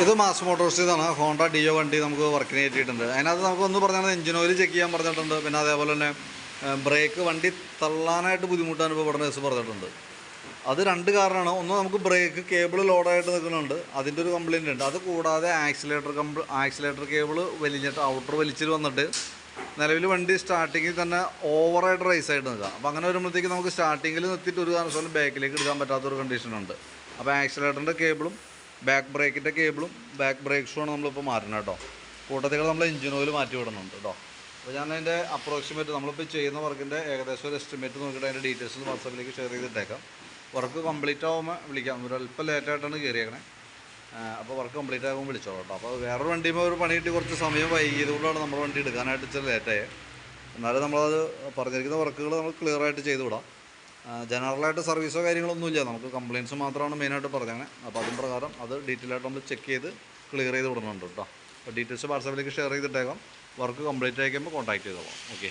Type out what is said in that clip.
ഇത് mass Motors Honda deo വണ്ടി നമുക്ക് വർക്കിന് കയറ്റിയിട്ടുണ്ട്. അതിനകത്ത് നമുക്ക് ഒന്ന് പറഞ്ഞാൽ എഞ്ചിൻ ഓയിൽ ചെക്ക് ചെയ്യാൻ പറഞ്ഞിട്ടുണ്ട്. പിന്നെ അതേപോലെ തന്നെ ബ്രേക്ക് വണ്ടി തള്ളാനായിട്ട് ബുദ്ധിമുട്ട് അനുഭവപ്പെടുന്ന കേസ് പറഞ്ഞിട്ടുണ്ട്. അത് രണ്ട് കാരണമാണ്. ഒന്ന് നമുക്ക് ബ്രേക്ക് കേബിൾ ലോഡായിട്ട് നിൽക്കുന്നുണ്ട്. അതിന്റെ ഒരു കംപ്ലയിന്റ് ഉണ്ട്. അത് കൂടാതെ ആക്സിലേറ്റർ കംപ്ല ആക്സിലേറ്റർ കേബിൾ വലിഞ്ഞിട്ട് ഔട്ടർ വലിച്ചിൽ വന്നിട്ട് നിലവിൽ വണ്ടി സ്റ്റാർട്ടിങ്ങിൽ തന്നെ ഓവറായിട്ട് റൈസ് ആയിട്ട് നിൽക്കാം അപ്പോൾ അങ്ങനെ വരുമ്പോഴത്തേക്ക് നമുക്ക് സ്റ്റാർട്ടിങ്ങിൽ നിർത്തിയിട്ട് ഒരു കാരണവശാലും ബാക്കിലേക്ക് എടുക്കാൻ പറ്റാത്തൊരു കണ്ടീഷനുണ്ട് അപ്പോൾ ആക്സിലേറ്ററിന്റെ കേബിളും ബാക്ക് ബ്രേക്കിന്റെ കേബിളും ബാക്ക് ബ്രേക്ക് ഷൂണ് നമ്മളിപ്പോൾ മാറ്റണം കേട്ടോ. കൂട്ടത്തിൽ നമ്മൾ എഞ്ചിൻ ഓയിൽ മാറ്റി വിടുന്നുണ്ട് കേട്ടോ. അപ്പോൾ ഞാൻ അതിന്റെ അപ്രോക്സിമേറ്റ് നമ്മളിപ്പോൾ ചെയ്യുന്ന വർക്കിന്റെ ഏകദേശം ഒരു എസ്റ്റിമേറ്റ് നോക്കിയിട്ട് അതിന്റെ ഡീറ്റെയിൽസ് വാട്സാപ്പിലേക്ക് ഷെയർ ചെയ്തിട്ടേക്കാം. വർക്ക് കംപ്ലീറ്റ് ആകുമ്പോൾ വിളിക്കാം. ഒരു അല്പം ലേറ്റായിട്ടാണ് കയറിയേക്കണേ അപ്പോൾ വർക്ക് കംപ്ലീറ്റ് ആകുമ്പോൾ വിളിച്ചോളൂ കേട്ടോ. അപ്പോൾ വേറൊരു വണ്ടിയുമ്പോൾ ഒരു പണി കിട്ടി കുറച്ച് സമയം വൈകിയതുകൊണ്ടാണ് നമ്മൾ വണ്ടി എടുക്കാനായിട്ട് ഇച്ചിരി ലേറ്റായത് എന്നാലും നമ്മളത് പറഞ്ഞിരിക്കുന്ന വർക്കുകൾ നമ്മൾ ക്ലിയർ ആയിട്ട് ചെയ്തു വിടാം ജനറലായിട്ട് സർവീസോ കാര്യങ്ങളൊന്നും ഇല്ല നമുക്ക് കംപ്ലയിൻസ് മാത്രമാണ് മെയിനായിട്ട് പറഞ്ഞത് അപ്പോൾ അതിന് പ്രകാരം അത് ഡീറ്റെയിൽ ആയിട്ട് നമ്മൾ ചെക്ക് ചെയ്ത് ക്ലിയർ ചെയ്ത് വിടുന്നുണ്ട് കേട്ടോ അപ്പോൾ ഡീറ്റെയിൽസ് വാട്സാപ്പിലേക്ക് ഷെയർ ചെയ്തിട്ടേക്കാം. വർക്ക് കംപ്ലീറ്റ് ആയിക്കുമ്പോൾ കോൺടാക്ട് ചെയ്തോളാം. ഓക്കെ